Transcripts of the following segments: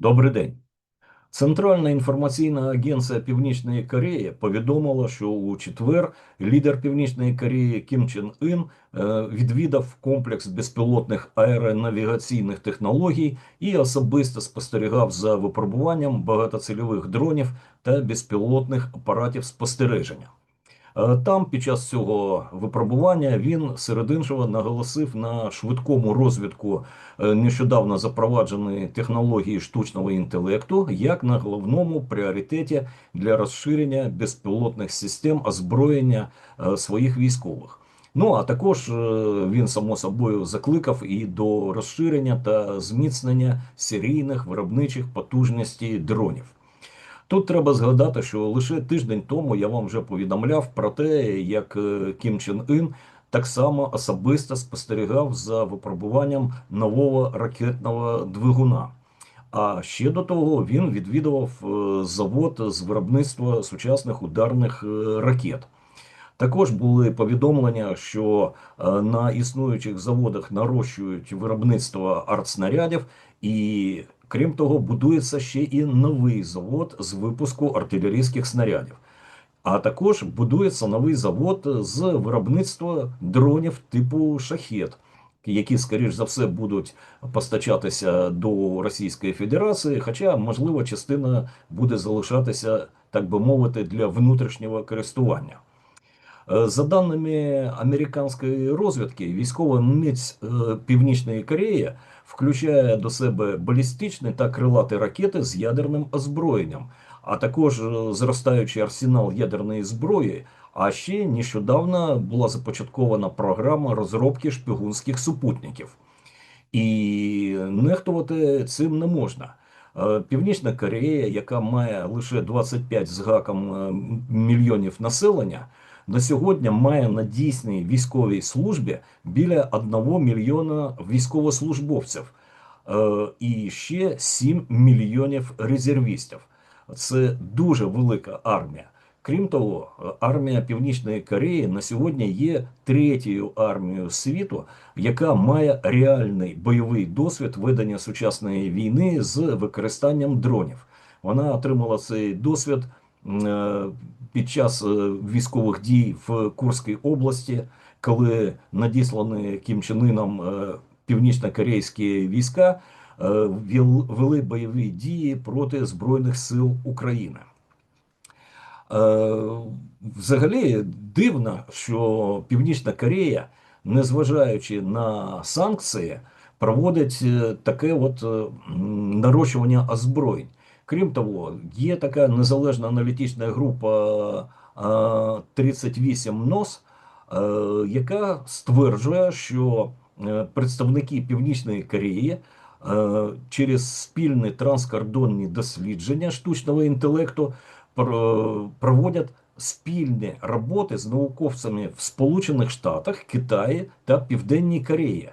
Добрий день. Центральна інформаційна агенція Північної Кореї повідомила, що у четвер лідер Північної Кореї Кім Чен Ін е, відвідав комплекс безпілотних аеронавігаційних технологій і особисто спостерігав за випробуванням багатоцільових дронів та безпілотних апаратів спостереження. Е, Там під час цього випробування він серед іншого наголосив на швидкому розвитку е, нещодавно запровадженої технології штучного інтелекту як на головному пріоритеті для розширення безпілотних систем озброєння е, своїх військових. Ну а також він само собою закликав і до розширення та зміцнення серійних виробничих потужностей дронів. Тут треба згадати, що лише тиждень тому я вам вже повідомляв про те, як е, Кім Чен Ін так само особисто спостерігав за випробуванням нового ракетного двигуна. А ще до того він відвідував е, завод з виробництва сучасних ударних е, ракет. Також були повідомлення, що на існуючих заводах нарощують виробництво артснарядів, і крім того, будується ще і новий завод з випуску артилерійських снарядів. А також будується новий завод з виробництва дронів типу шахет, які, скоріш за все, будуть постачатися до Російської Федерації, хоча, можливо, частина буде залишатися, так би мовити, для внутрішнього користування. Е, За даними американської розвідки, військова міць е, Північної Кореї включає до себе балістичні та крилаті ракети з ядерним озброєнням, а також е, зростаючий арсенал ядерної зброї. А ще нещодавно була започаткована програма розробки шпигунських супутників. І нехтувати цим не можна. Е, Північна Корея, яка має лише 25 з гаком е, мільйонів населення, на сьогодні має на дійсній військовій службі біля 1 мільйона військовослужбовців е, і ще 7 мільйонів резервістів. Це дуже велика армія. Крім того, армія Північної Кореї на сьогодні є третьою армією світу, яка має реальний бойовий досвід ведення сучасної війни з використанням дронів. Вона отримала цей досвід е, під час е, військових дій в Курській області, коли надіслані Кім Чен Іном е, північно-корейські війська е, вели бойові дії проти Збройних сил України. Взагалі дивно, що Північна Корея, незважаючи на санкції, проводить таке от нарощування озброєнь. Крім того, є така незалежна аналітична група е, 38 НОС, е, яка стверджує, що е, представники Північної Кореї е, через спільні транскордонні дослідження штучного інтелекту проводять спільні роботи з науковцями в Сполучених Штатах, Китаї та Південній Кореї.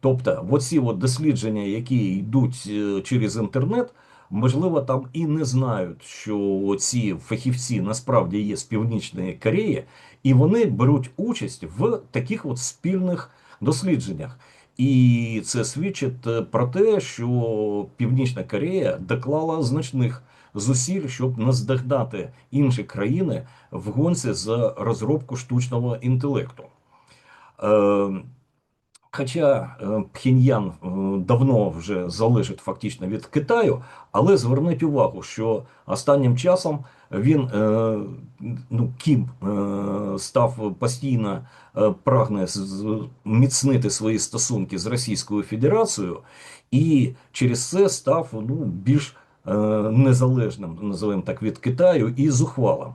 Тобто, оці от дослідження, які йдуть е, через інтернет, можливо, там і не знають, що ці фахівці насправді є з Північної Кореї, і вони беруть участь в таких от спільних дослідженнях. І це свідчить е, про те, що Північна Корея доклала значних зусиль, щоб наздогнати інші країни в гонці за розробку штучного інтелекту. Хоча е, Пхеньян е, давно вже залежить фактично від Китаю, але зверніть увагу, що останнім часом він е, ну, Кім став постійно прагне з- з- міцнити свої стосунки з Російською Федерацією, і через це став ну, більш незалежним, називаємо так, від Китаю і зухвалим.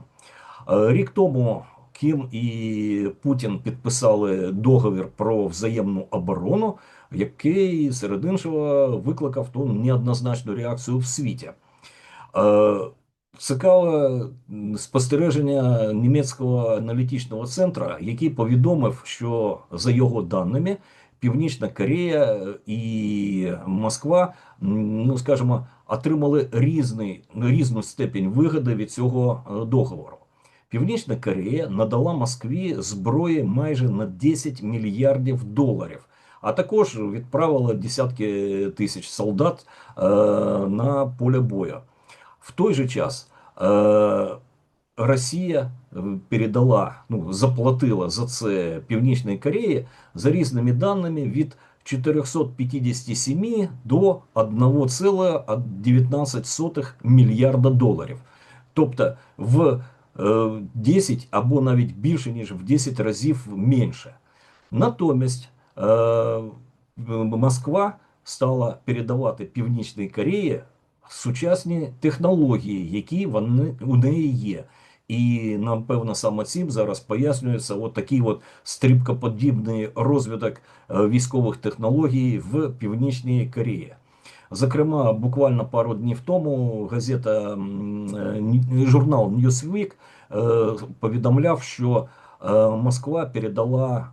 Рік тому Кім і Путін підписали договір про взаємну оборону, який серед іншого викликав ту неоднозначну реакцію в світі. Е, Цікаве спостереження німецького аналітичного центру, який повідомив, що за його даними Північна Корея і Москва, ну скажімо, отримали різний, різну степень вигоди від цього е, договору. Північна Корея надала Москві зброї майже на 10 мільярдів доларів, а також відправила десятки тисяч солдат е, на поле бою. В той же час е, Росія е, передала, ну, заплатила за це Північній Кореї за різними даними від 457 до 1,19 мільярда доларів. Тобто в е, 10 або навіть більше, ніж в 10 разів менше. Натомість е, Москва стала передавати Північній Кореї сучасні технології, які вони у неї є. І напевно саме цим зараз пояснюється от такий от стрибкоподібний розвиток е, військових технологій в Північній Кореї. Зокрема, буквально пару днів тому газета е, журнал Newsweek е, повідомляв, що е, Москва передала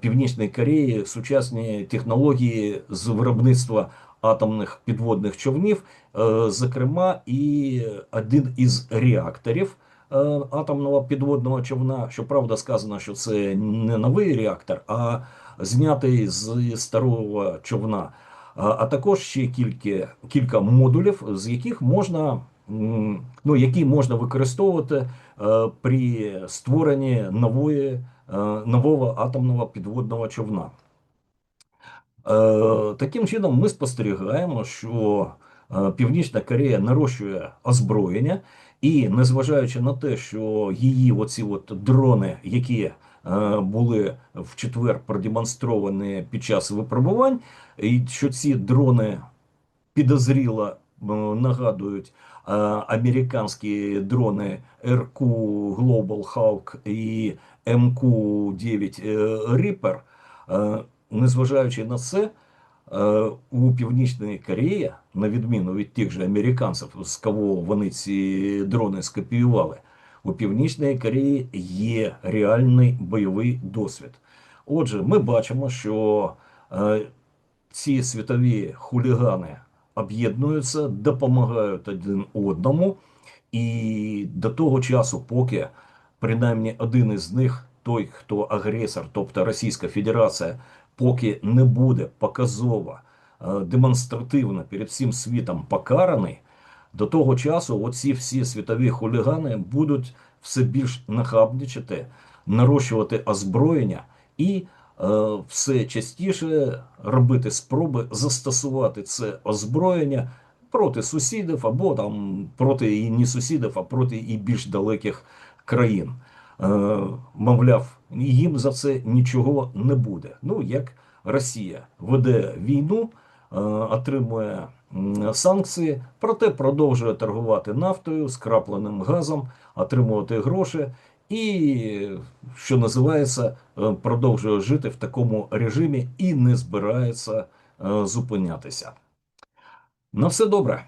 Північній Кореї сучасні технології з виробництва атомних підводних човнів, зокрема, і один із реакторів атомного підводного човна. Щоправда, сказано, що це не новий реактор, а знятий з старого човна. А, також ще кілька, кілька модулів, з яких можна, ну, які можна використовувати е, при створенні нової, е, нового атомного підводного човна. Е, Таким чином, ми спостерігаємо, що Північна Корея нарощує озброєння, і незважаючи на те, що її оці от дрони, які були в четвер продемонстровані під час випробувань, і що ці дрони підозріло е, нагадують е, американські дрони RQ Global Hawk і MQ-9 е, Reaper, е, незважаючи на це, е, у Північної Кореї, на відміну від тих же американців, з кого вони ці дрони скопіювали, у Північної Кореї є реальний бойовий досвід. Отже, ми бачимо, що е, ці світові хулігани об'єднуються, допомагають один одному, і до того часу, поки принаймні один із них, той, хто агресор, тобто Російська Федерація, поки не буде показово, е, демонстративно перед всім світом покараний, до того часу оці всі світові хулігани будуть все більш нахабничати, нарощувати озброєння і е, все частіше робити спроби застосувати це озброєння проти сусідів або там проти і не сусідів, а проти і більш далеких країн. Е, мовляв, їм за це нічого не буде. Ну, як Росія веде війну, е, отримує санкції, проте продовжує торгувати нафтою, скрапленим газом, отримувати гроші і, що називається, е, продовжує жити в такому режимі і не збирається е, зупинятися. На все добре.